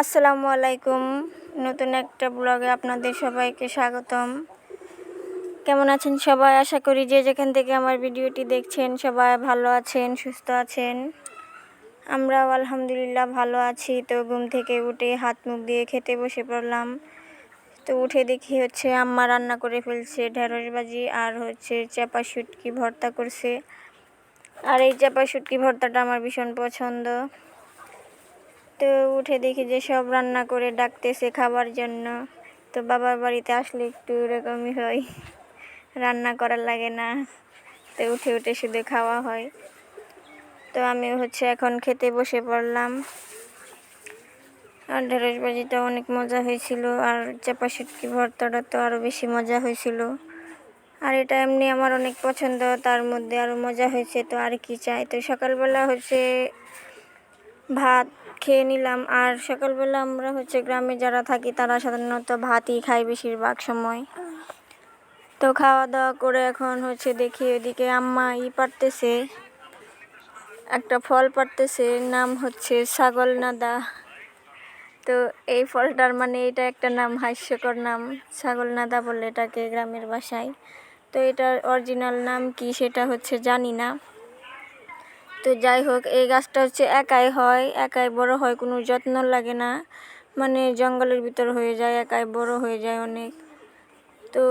আসসালামু আলাইকুম। নতুন একটা ব্লগে আপনাদের সবাইকে স্বাগতম। কেমন আছেন সবাই? আশা করি যে যেখান থেকে আমার ভিডিওটি দেখছেন সবাই ভালো আছেন, সুস্থ আছেন। আমরাও আলহামদুলিল্লাহ ভালো আছি। তো ঘুম থেকে উঠে হাত মুখ দিয়ে খেতে বসে পড়লাম। তো উঠে দেখি হচ্ছে আম্মা রান্না করে ফেলছে, ঢেঁড়স ভাজি আর হচ্ছে চাপা শুটকি ভর্তা করছে। আর এই চাপা শুটকি ভর্তাটা আমার ভীষণ পছন্দ। তো উঠে দেখি যে সব রান্না করে ডাকতেছে খাবার জন্য। তো বাবার বাড়িতে আসলে একটু এরকমই হয়, রান্না করার লাগে না। তো উঠে উঠে শুধু খাওয়া হয়। তো আমি হচ্ছে এখন খেতে বসে পড়লাম। আর ঢেঁড়স ভাজিটা অনেক মজা হয়েছিল, আর চাপা শুটকি ভর্তাটা তো আরও বেশি মজা হয়েছিল। আর এটা এমনি আমার অনেক পছন্দ, তার মধ্যে আরও মজা হয়েছে, তো আর কি চাই? তো সকালবেলা হচ্ছে ভাত খেয়ে নিলাম। আর সকালবেলা আমরা হচ্ছে গ্রামে যারা থাকি, তারা সাধারণত ভাতই খাই বেশিরভাগ সময়। তো খাওয়া দাওয়া করে এখন হচ্ছে দেখি ওইদিকে আম্মা ই পারতেছে একটা ফল পারতেছে নাম হচ্ছে ছাগল নাদা তো এই ফলটার মানে এটা একটা নাম, হাস্যকর নাম ছাগল নাদা বলে এটাকে গ্রামের বাসায় তো এটার অরিজিনাল নাম কি সেটা হচ্ছে জানি না। তো যাই হোক, এই গাছটা হচ্ছে একাই হয়, একাই বড় হয়, কোনো যত্ন লাগে না। মানে জঙ্গলের ভিতর হয়ে যায়, একাই বড় হয়ে যায় অনেক। তো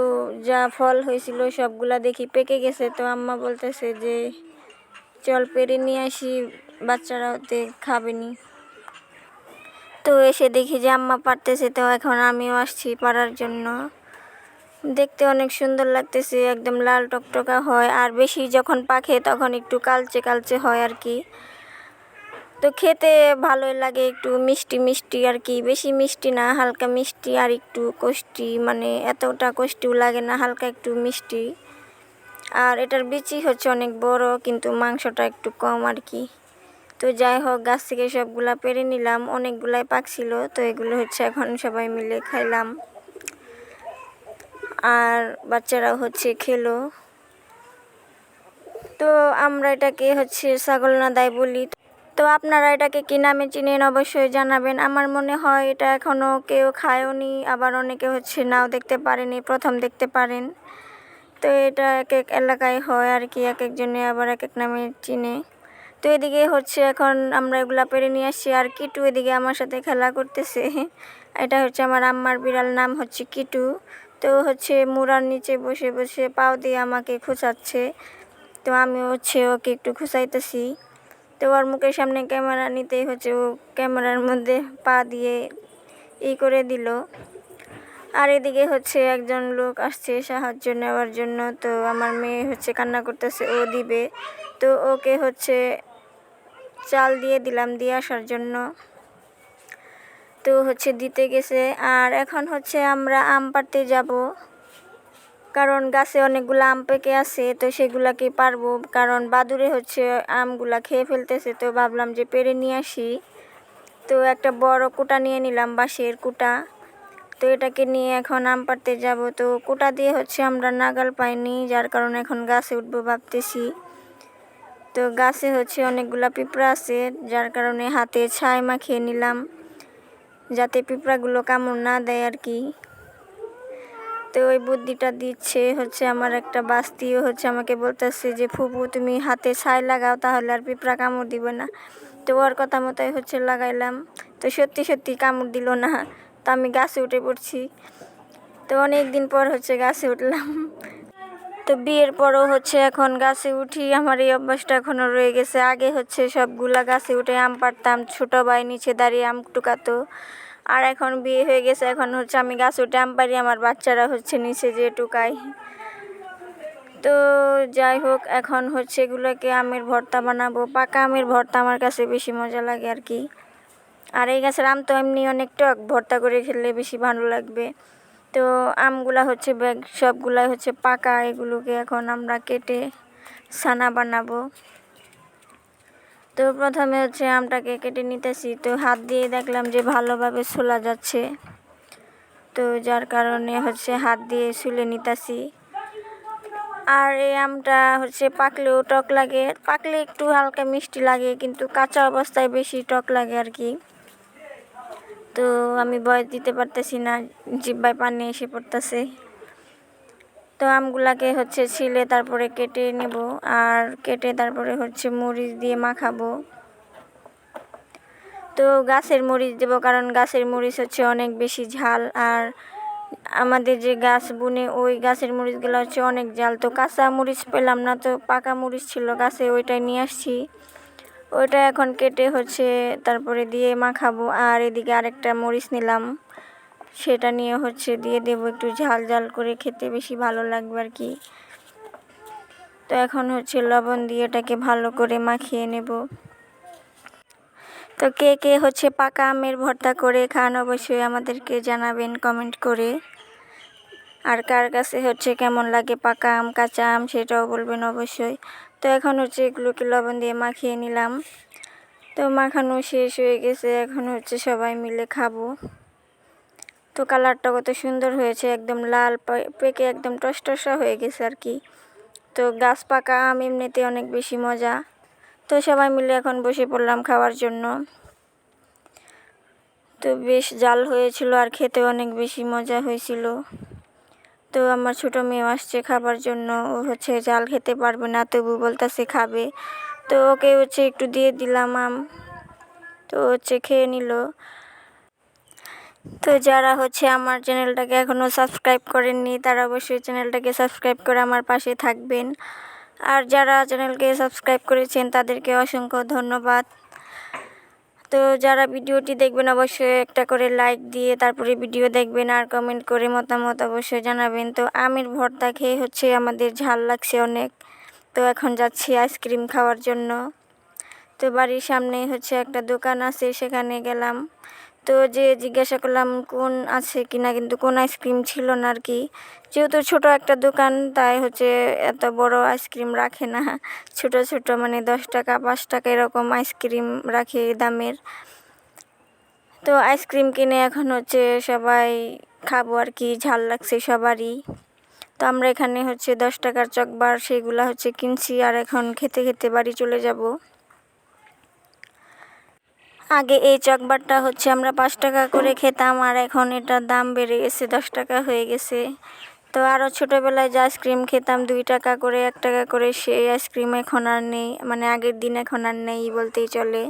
যা ফল হয়েছিল সবগুলা দেখি পেকে গেছে। তো আম্মা বলতেছে যে, চল পেরে নিয়ে আসি বাচ্চারা ওতে খাবেনি তো এসে দেখি যে আম্মা পারতেছে, তো এখন আমিও আসছি পারার জন্য। দেখতে অনেক সুন্দর লাগতেছে, একদম লাল টকটকা হয়, আর বেশি যখন পাখে তখন একটু কালচে কালচে হয় আর কি। তো খেতে ভালোই লাগে, একটু মিষ্টি মিষ্টি আর কি, বেশি মিষ্টি না, হালকা মিষ্টি আর একটু কষ্টি মানে এতটা কষ্টিও লাগে না, হালকা একটু মিষ্টি। আর এটার বিচি হচ্ছে অনেক বড়, কিন্তু মাংসটা একটু কম আর কি। তো যাই হোক, গাছ থেকে সবগুলা পেরে নিলাম, অনেকগুলাই পাকছিল তো এগুলো হচ্ছে এখন সবাই মিলে খাইলাম। আর বাচ্চারাও হচ্ছে খেলো। তো আমরা এটাকে হচ্ছে ছাগল নাদাই বলি। তো আপনারা এটাকে কী নামে চিনেন অবশ্যই জানাবেন। আমার মনে হয় এটা এখনও কেউ খায়ওনি আবার অনেকে হচ্ছে নাও দেখতে পারেনি, প্রথম দেখতে পারেন। তো এটা এক এক এলাকায় হয় আর কি, এক একজনে আবার এক এক নামে চিনে। তো এদিকে হচ্ছে এখন আমরা এগুলা পেরে নিয়ে আসছি আর কিটু এদিকে আমার সাথে খেলা করতেছে। এটা হচ্ছে আমার আম্মার বিড়াল, নাম হচ্ছে কিটু। তো হচ্ছে মুড়ার নিচে বসে বসে পাও দিয়ে আমাকে খুঁচাচ্ছে। তো আমি হচ্ছে ওকে একটু খুঁচাইতেছি। তো ওর মুখের সামনে ক্যামেরা নিতেই হচ্ছে, ও ক্যামেরার মধ্যে পা দিয়ে ই করে দিল। আর এদিকে হচ্ছে একজন লোক আসছে সাহায্য নেওয়ার জন্য। তো আমার মেয়ে হচ্ছে কান্না করতেছে, ও দিবে। তো ওকে হচ্ছে চাল দিয়ে দিলাম দিয়ে আসার জন্য। তো হচ্ছে দিতে গেছে। আর এখন হচ্ছে আমরা আম পাড়তে যাব। কারণ গাছে অনেকগুলো আম পেকে আছে, তো সেগুলাকে পারব। কারণ বাদুরে হচ্ছে আমগুলা খেয়ে ফেলতেছে, তো ভাবলাম যে পেরে নিয়ে আসি। তো একটা বড় কুটা নিয়ে নিলাম, বাঁশের কুটা। তো এটাকে নিয়ে এখন আম পাড়তে যাব। তো কুটা দিয়ে হচ্ছে আমরা নাগাল পাইনি, যার কারণে এখন গাছে উঠবো ভাবতেছি। তো গাছে হচ্ছে অনেকগুলা পিঁপড়া আছে, যার কারণে হাতে ছাই মাখিয়ে নিলাম। যাতে পিঁপড়াগুলো কামড় না দেয় আর কি। তো ওই বুদ্ধিটা দিচ্ছে, হচ্ছে আমার একটা বাস্তিও হচ্ছে আমাকে বলতেছে যে, ফুপু, তুমি হাতে ছাই লাগাও তাহলে আর পিঁপড়া কামড় দিবে না। তো ওর কথা মতোই হচ্ছে লাগাইলাম। তো সত্যি সত্যি কামড় দিল না। তো আমি গাছে উঠে পড়ছি। তো অনেক দিন পর হচ্ছে গাছে উঠলাম। তো বিয়ের পরও হচ্ছে এখন গাছে উঠি, আমার এই অভ্যাসটা এখনও রয়ে গেছে। আগে হচ্ছে সবগুলা গাছে উঠে আম পারতাম ছোটো ভাই নিচে দাঁড়িয়ে আম টুকাতো। আর এখন বিয়ে হয়ে গেছে, এখন হচ্ছে আমি গাছ উঠে আম পারি আমার বাচ্চারা হচ্ছে নিচে যে টুকায়। তো যাই হোক, এখন হচ্ছে এগুলোকে আমের ভর্তা বানাবো। পাকা আমের ভর্তা আমার কাছে বেশি মজা লাগে আর কি। আর এই গাছের আম তো এমনি অনেক টক, ভর্তা করে খেলে বেশি ভালো লাগবে। তো আমগুলা হচ্ছে ব্যাগ, সবগুলাই হচ্ছে পাকা, এগুলোকে এখন আমরা কেটে ছানা বানাবো। তো প্রথমে হচ্ছে আমটাকে কেটে নিতেছি। তো হাত দিয়ে দেখলাম যে ভালোভাবে ছোলা যাচ্ছে। তো যার কারণে হচ্ছে হাত দিয়ে শুলে নিতেছি। আর এই আমটা হচ্ছে পাকলেও টক লাগে। পাকলে একটু হালকা মিষ্টি লাগে, কিন্তু কাঁচা অবস্থায় বেশি টক লাগে আর কি। তো আমি বয়স দিতে পারতেছি না, জিব্বায় পানি এসে পড়তেছে। তো আমগুলাকে হচ্ছে ছিলে তারপরে কেটে নেব আর কেটে তারপরে হচ্ছে মরিচ দিয়ে মাখাবো। তো গাছের মরিচ দেবো কারণ গাছের মরিচ হচ্ছে অনেক বেশি ঝাল আর আমাদের যে গাছ বুনে ওই গাছের মরিচগুলো হচ্ছে অনেক ঝাল। তো কাঁচা মরিচ পেলাম না তো পাকা মরিচ ছিল গাছে ওইটাই নিয়ে আসছি। ওইটা এখন কেটে হচ্ছে তারপরে দিয়ে মাখাবো আর এদিকে আরেকটা মরিচ নিলাম। সেটা নিয়ে হচ্ছে দিয়ে দেবো একটু ঝাল ঝাল করে খেতে বেশি ভালো লাগবে আর কি। তো এখন হচ্ছে লবণ দিয়ে এটাকে ভালো করে মাখিয়ে নেব। তো কে কে হচ্ছে পাকা আমের ভর্তা করে খান অবশ্যই আমাদেরকে জানাবেন কমেন্ট করে। আর কার কাছে হচ্ছে কেমন লাগে পাকা আম, কাঁচা আম সেটাও বলবেন অবশ্যই। তো এখন হচ্ছে এগুলোকে লবণ দিয়ে মাখিয়ে নিলাম। তো মাখানো শেষ হয়ে গেছে, এখন হচ্ছে সবাই মিলে খাব। তো কালারটা কত সুন্দর হয়েছে, একদম লাল পেকে একদম টসটসা হয়ে গেছে আর কি। তো গাছ পাকা, আম এমনিতে অনেক বেশি মজা। তো সবাই মিলে এখন বসে পড়লাম খাওয়ার জন্য। তো বেশ জাল হয়েছিল আর খেতে অনেক বেশি মজা হয়েছিল। তো আমার ছোটো মেয়ে আসছে খাবার জন্য, ও হচ্ছে জাল খেতে পারবে না, তবু বলতেছে খাবে। তো ওকে হচ্ছে একটু দিয়ে দিলাম আম। তো হচ্ছে খেয়ে নিল। তো যারা হচ্ছে আমার চ্যানেলটাকে এখনও সাবস্ক্রাইব করেননি, তারা অবশ্যই চ্যানেলটাকে সাবস্ক্রাইব করে আমার পাশে থাকবেন। আর যারা চ্যানেলকে সাবস্ক্রাইব করেছেন, তাদেরকে অসংখ্য ধন্যবাদ। তো যারা ভিডিওটি দেখবেন, অবশ্যই একটা করে লাইক দিয়ে তারপরে ভিডিও দেখবেন আর কমেন্ট করে মতামত অবশ্যই জানাবেন। তো আমের ভর্তা খেয়ে হচ্ছে আমাদের ঝাল লাগছে অনেক। তো এখন যাচ্ছি আইসক্রিম খাওয়ার জন্য। তো বাড়ির সামনে হচ্ছে একটা দোকান আছে, সেখানে গেলাম। তো যে জিজ্ঞাসা করলাম, কোন আছে কি না কিন্তু কোন আইসক্রিম ছিল না আর কি। যেহেতু ছোট একটা দোকান, তাই হচ্ছে এত বড় আইসক্রিম রাখে না। ছোট ছোট মানে দশ টাকা, পাঁচ টাকা এরকম আইসক্রিম রাখে দামের। তো আইসক্রিম কিনে এখন হচ্ছে সবাই খাব আর কি, ঝাল লাগছে সবারই। তো আমরা এখানে হচ্ছে দশ টাকার চকবার সেগুলা হচ্ছে কিনছি আর এখন খেতে খেতে বাড়ি চলে যাব। আগে এই চকবারটা হচ্ছে আমরা পাঁচ টাকা করে খেতাম, আর এখন এটার দাম বেড়ে গেছে, দশ টাকা হয়ে গেছে। তো আরও ছোটোবেলায় যে আইসক্রিম খেতাম, দুই টাকা করে, এক টাকা করে, সেই আইসক্রিম এখন আর নেই মানে আগের দিন এখন আর নেই বলতেই চলে।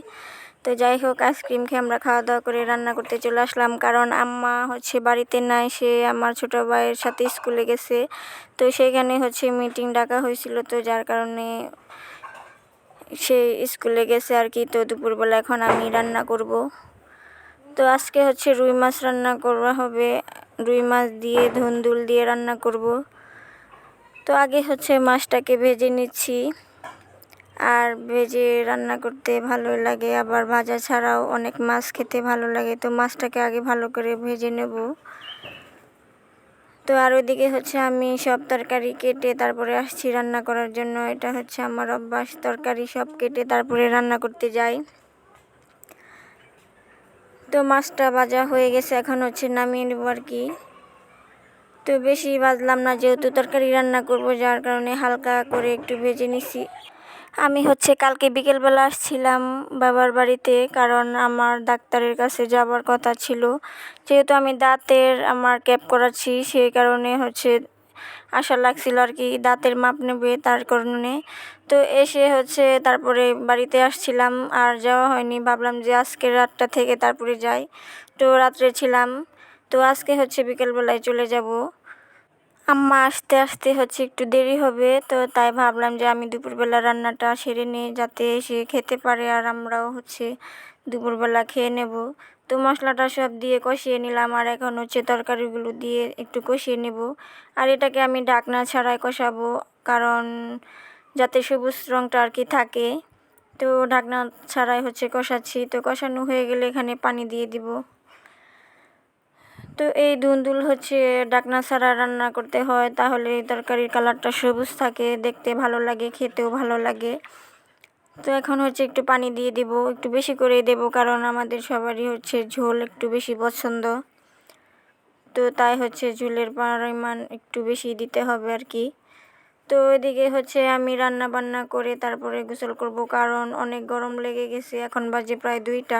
তো যাই হোক, আইসক্রিম খেয়ে আমরা খাওয়া দাওয়া করে রান্না করতে চলে আসলাম, কারণ আম্মা হচ্ছে বাড়িতে নাই, সে আমার ছোটো ভাইয়ের সাথে স্কুলে গেছে। তো সেইখানে হচ্ছে মিটিং ডাকা হয়েছিল, তো যার কারণে সে স্কুলে গেছে আর কি, তো দুপুরবেলা এখন আমি রান্না করব। তো আজকে হচ্ছে রুই মাছ রান্না করা হবে। রুই মাছ দিয়ে, ধুন্দুল দিয়ে রান্না করব। তো আগে হচ্ছে মাছটাকে ভেজে নিচ্ছি। আর ভেজে রান্না করতে ভালো লাগে, আবার ভাজা ছাড়াও অনেক মাছ খেতে ভালো লাগে, তো মাছটাকে আগে ভালো করে ভেজে নেব। তো আর ওইদিকে হচ্ছে আমি সব তরকারি কেটে তারপরে আসছি রান্না করার জন্য। এটা হচ্ছে আমার অভ্যাস, তরকারি সব কেটে তারপরে রান্না করতে যাই। তো মাছটা ভাজা হয়ে গেছে, এখন হচ্ছে নামিয়ে নেব আর কি। তো বেশি ভাজলাম না, যেহেতু তরকারি রান্না করব, যার কারণে হালকা করে একটু ভেজে নিছি। আমি হচ্ছে কালকে বিকেলবেলা আসছিলাম বাবার বাড়িতে, কারণ আমার ডাক্তারের কাছে যাবার কথা ছিল। যেহেতু আমি দাঁতের আমার ক্যাপ করাচ্ছি সেই কারণে হচ্ছে আশা লাগছিল আর কি দাঁতের মাপ নেবে তার কারণে। তো এসে হচ্ছে তারপরে বাড়িতে আসছিলাম, আর যাওয়া হয়নি। ভাবলাম যে আজকে রাতটা থেকে তারপরে যাই। তো রাত্রে ছিলাম। তো আজকে হচ্ছে বিকেলবেলায় চলে যাব। আম্মা আসতে আসতে হচ্ছে একটু দেরি হবে, তো তাই ভাবলাম যে আমি দুপুরবেলা রান্নাটা সেরে নিই যাতে সে খেতে পারে আর আমরাও হচ্ছে দুপুরবেলা খেয়ে নেব। তো মশলাটা সব দিয়ে কষিয়ে নিলাম আর এখন হচ্ছে তরকারিগুলো দিয়ে একটু কষিয়ে নেব। আর এটাকে আমি ডাকনা ছাড়াই কষাবো, কারণ যাতে সবুজ রঙটা আর কি থাকে। তো ঢাকনা ছাড়াই হচ্ছে কষাচ্ছি, তো কষানো হয়ে গেলে এখানে পানি দিয়ে দিব। তো এই দুন্দুল হচ্ছে ডাকনা ছাড়া রান্না করতে হয়, তাহলে তরকারির কালারটা সবুজ থাকে, দেখতে ভালো লাগে, খেতেও ভালো লাগে। তো এখন হচ্ছে একটু পানি দিয়ে দিব, একটু বেশি করে দেব, কারণ আমাদের সবারই হচ্ছে ঝোল একটু বেশি পছন্দ। তো তাই হচ্ছে ঝোলের পরিমাণ একটু বেশি দিতে হবে আর কি। তো এদিকে হচ্ছে আমি রান্না বান্না করে তারপরে গোসল করব, কারণ অনেক গরম লেগে গেছে, এখন বাজে প্রায় দুইটা।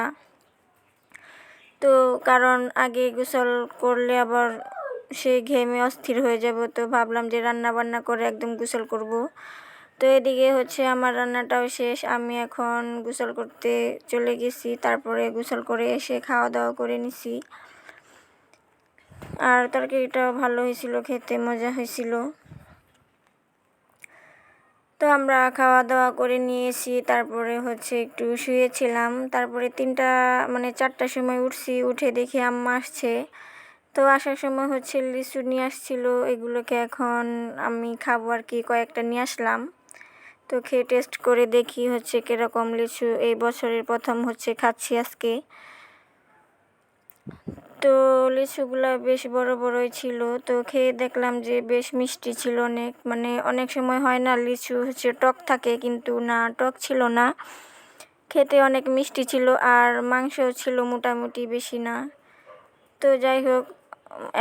তো কারণ আগে গোসল করলে আবার সেই ঘেমে অস্থির হয়ে যাব, তো ভাবলাম যে রান্না বান্না করে একদম গোসল করব। তো এদিকে হচ্ছে আমার রান্নাটাও শেষ, আমি এখন গোসল করতে চলে গেছি, তারপরে গোসল করে এসে খাওয়া দাওয়া করে নিছি। আর তরকারিটাও ভালো হয়েছিল, খেতে মজা হয়েছিল। তো আমরা খাওয়া দাওয়া করে নিয়েছি, তারপরে হচ্ছে একটু শুয়েছিলাম। তারপরে তিনটা মানে চারটার সময় উঠছি, উঠে দেখি আম্মা আসছে। তো আসার সময় হচ্ছে লিচু নিয়ে আসছিল, এগুলোকে এখন আমি খাব আর কি, কয়েকটা নিয়ে আসলাম। তো খেয়ে টেস্ট করে দেখি হচ্ছে কীরকম লিচু, এই বছরের প্রথম হচ্ছে খাচ্ছি আজকে। তো লিচুগুলো বেশ বড় বড়ই ছিল। তো খেয়ে দেখলাম যে বেশ মিষ্টি ছিল অনেক। মানে অনেক সময় হয় না লিচু হচ্ছে টক থাকে কিন্তু না, টক ছিল না। খেতে অনেক মিষ্টি ছিল আর মাংসও ছিল মোটামুটি বেশি না। তো যাই হোক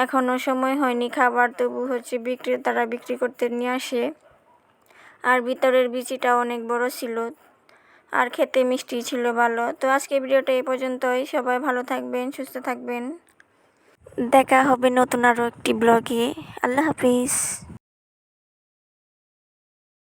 এখনও সময় হয়নি খাবার, তবু হচ্ছে বিক্রেতারা বিক্রি করতে নিয়ে আসে। আর ভিতরের বিচিটা অনেক বড় ছিল আর খেতে মিষ্টি ছিল ভালো। তো আজকে ভিডিওটা এই পর্যন্তই। সবাই ভালো থাকবেন, সুস্থ থাকবেন। দেখা হবে নতুন আরও একটি ব্লগে আল্লাহ হাফিজ।